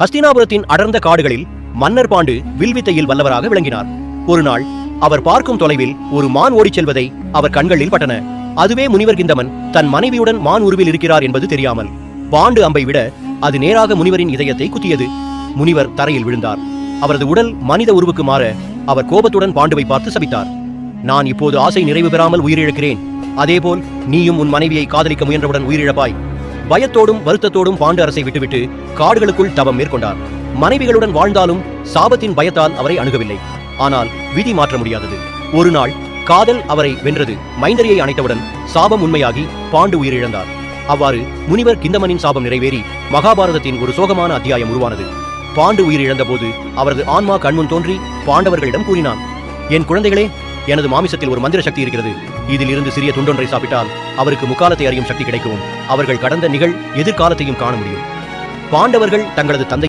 ஹஸ்தினாபுரத்தின் அடர்ந்த காடுகளில் மன்னர் பாண்டு வில்வித்தையில் வல்லவராக விளங்கினார். ஒரு நாள் அவர் பார்க்கும் தொலைவில் ஒரு மான் ஓடிச் செல்வதை அவர் கண்களில் பட்டன. அதுவே முனிவர் கிந்தமன் தன் மனைவியுடன் மான் உருவில் இருக்கிறார் என்பது தெரியாமல் பாண்டு அம்பை விட அது நேராக முனிவரின் இதயத்தை குத்தியது. முனிவர் தரையில் விழுந்தார். அவரது உடல் மனித உருவுக்கு மாற அவர் கோபத்துடன் பாண்டுவை பார்த்து சபித்தார். நான் இப்போது ஆசை நிறைவு பெறாமல் உயிரிழக்கிறேன். அதேபோல் நீயும் உன் மனைவியை காதலிக்க முயன்றவுடன் உயிரிழப்பாய். பயத்தோடும் வருத்தத்தோடும் பாண்டு அரசை விட்டுவிட்டு காடுகளுக்குள் தவம் மேற்கொண்டார். மனைவிகளுடன் வாழ்ந்தாலும் சாபத்தின் பயத்தால் அவரை அணுகவில்லை. ஆனால் விதி மாற்ற முடியாதது. ஒரு நாள் காதல் அவரை வென்றது. மைந்தரியை அணைத்தவுடன் சாபம் உண்மையாகி பாண்டு உயிரிழந்தார். அவ்வாறு முனிவர் கிந்தமனின் சாபம் நிறைவேறி மகாபாரதத்தின் ஒரு சோகமான அத்தியாயம் உருவானது. பாண்டு உயிரிழந்த போது அவரது ஆன்மா கண்முன் தோன்றி பாண்டவர்களிடம் கூறினான் என் குழந்தைகளே எனது மாமிசத்தில் ஒரு மந்திர சக்தி இருக்கிறது. இதில் இருந்து சிறிய துண்டொன்றை சாப்பிட்டால் அவருக்கு முக்காலத்தை அறியும் சக்தி கிடைக்கும். அவர்கள் கடந்த நிகழ் எதிர்காலத்தையும் காண முடியும். பாண்டவர்கள் தங்களது தந்தை